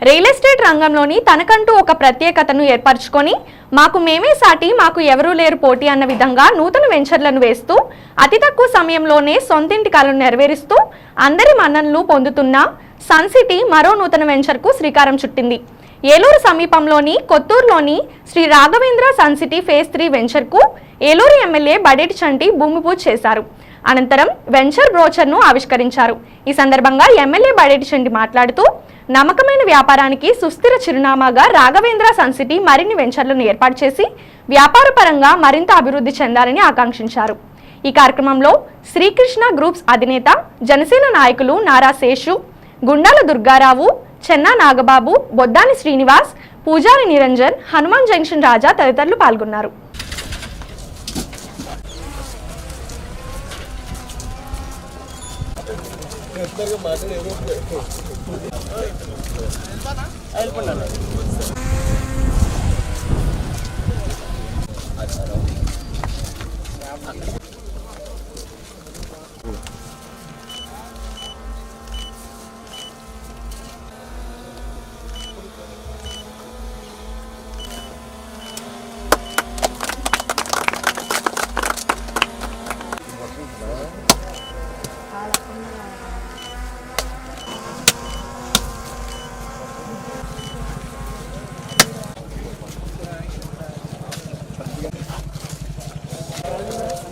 Real estate రంగంలోని తనకంటూ ఒక ప్రత్యేకతను ఏర్పరచుకొని మాకు మేమే సాటి మాకు ఎవరూ లేరు పోటీ అన్న విధంగా నూతన వెంచర్లను వేస్తూ అతి తక్కువ సమయంలోనే సొంతింటి కలను నెరవేరుస్తూ అందరి మన్ననలు పొందుతున్న సన్ సిటీ మరో నూతన వెంచర్కు శ్రీకారం చుట్టింది. ఏలూరు సమీపంలోని కొత్తూరులోని Shri Raghavendra sun city phase three వెంచర్కు Eluru MLA Badeti Chanti భూమి పూజ చేశారు. అనంతరం వెంచర్ బ్రోచర్ను ఆవిష్కరించారు. ఈ సందర్భంగా ఎమ్మెల్యే బడేటి చంటి మాట్లాడుతూ నమ్మకమైన వ్యాపారానికి సుస్థిర చిరునామాగా రాఘవేంద్ర సన్సిటీ మరిన్ని వెంచర్లను ఏర్పాటు చేసి వ్యాపారపరంగా మరింత అభివృద్ధి చెందాలని ఆకాంక్షించారు. ఈ కార్యక్రమంలో శ్రీకృష్ణ గ్రూప్స్ అధినేత జనసేన నాయకులు నారా శేషు గుండాల దుర్గారావు చెన్నా నాగబాబు బొద్దాని శ్రీనివాస్ పూజారి నిరంజన్ హనుమాన్ జంక్షన్ రాజా తదితరులు పాల్గొన్నారు. వెళ్ళిపోయినా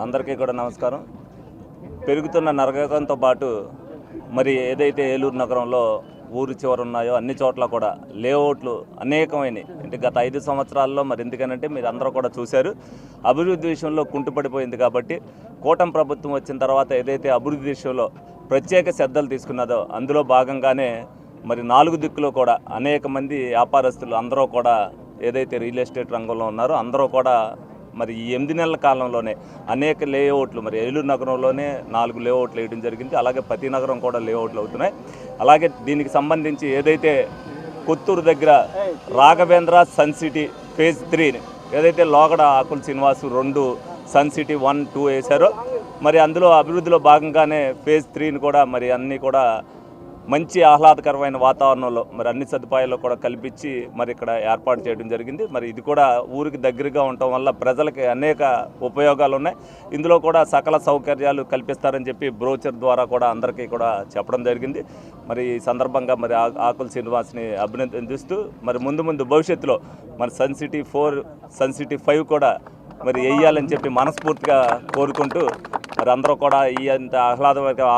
అందరికీ కూడా నమస్కారం. పెరుగుతున్న నరకంతో పాటు మరి ఏదైతే ఏలూరు నగరంలో ఊరు చివర ఉన్నాయో అన్ని చోట్ల కూడా లేఅవుట్లు అనేకమైనవి అంటే గత ఐదు సంవత్సరాల్లో మరి ఎందుకనంటే మీరు అందరూ కూడా చూశారు. అభివృద్ధి విషయంలో కుంటుపడిపోయింది కాబట్టి కూటమి ప్రభుత్వం వచ్చిన తర్వాత ఏదైతే అభివృద్ధి విషయంలో ప్రత్యేక శ్రద్ధలు తీసుకున్నదో అందులో భాగంగానే మరి నాలుగు దిక్కులో కూడా అనేక మంది వ్యాపారస్తులు అందరూ కూడా ఏదైతే రియల్ ఎస్టేట్ రంగంలో ఉన్నారో అందరూ కూడా మరి ఈ ఎనిమిది నెలల కాలంలోనే అనేక లేఅవుట్లు మరి ఏలూరు నగరంలోనే నాలుగు లేఅవుట్లు వేయడం జరిగింది. అలాగే ప్రతి నగరం కూడా లేఅవుట్లు అవుతున్నాయి. అలాగే దీనికి సంబంధించి ఏదైతే కొత్తూరు దగ్గర రాఘవేంద్ర సన్ సిటీ ఫేజ్ త్రీని ఏదైతే లోగడ ఆకుల శ్రీనివాసు రెండు సన్ సిటీ వన్ టూ వేశారో మరి అందులో అభివృద్ధిలో భాగంగానే ఫేజ్ త్రీని కూడా మరి అన్నీ కూడా మంచి ఆహ్లాదకరమైన వాతావరణంలో మరి అన్ని సదుపాయాలు కూడా కల్పించి మరి ఇక్కడ ఏర్పాటు చేయడం జరిగింది. మరి ఇది కూడా ఊరికి దగ్గరగా ఉండటం వల్ల ప్రజలకి అనేక ఉపయోగాలు ఉన్నాయి. ఇందులో కూడా సకల సౌకర్యాలు కల్పిస్తారని చెప్పి బ్రోచర్ ద్వారా కూడా అందరికీ కూడా చెప్పడం జరిగింది. మరి ఈ సందర్భంగా మరి ఆ- ఆకుల శ్రీనివాస్ని అభినందిస్తూ మరి ముందు ముందు భవిష్యత్తులో మరి sun city four sun city five కూడా మరి వేయాలని చెప్పి మనస్ఫూర్తిగా కోరుకుంటూ మరి అందరూ కూడా ఈ అంత ఆహ్లాదకర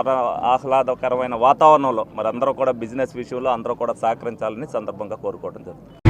ఆహ్లాదకరమైన వాతావరణంలో మరి అందరూ కూడా బిజినెస్ విషయంలో అందరూ కూడా సహకరించాలని సందర్భంగా కోరుకోవడం జరుగుతుంది.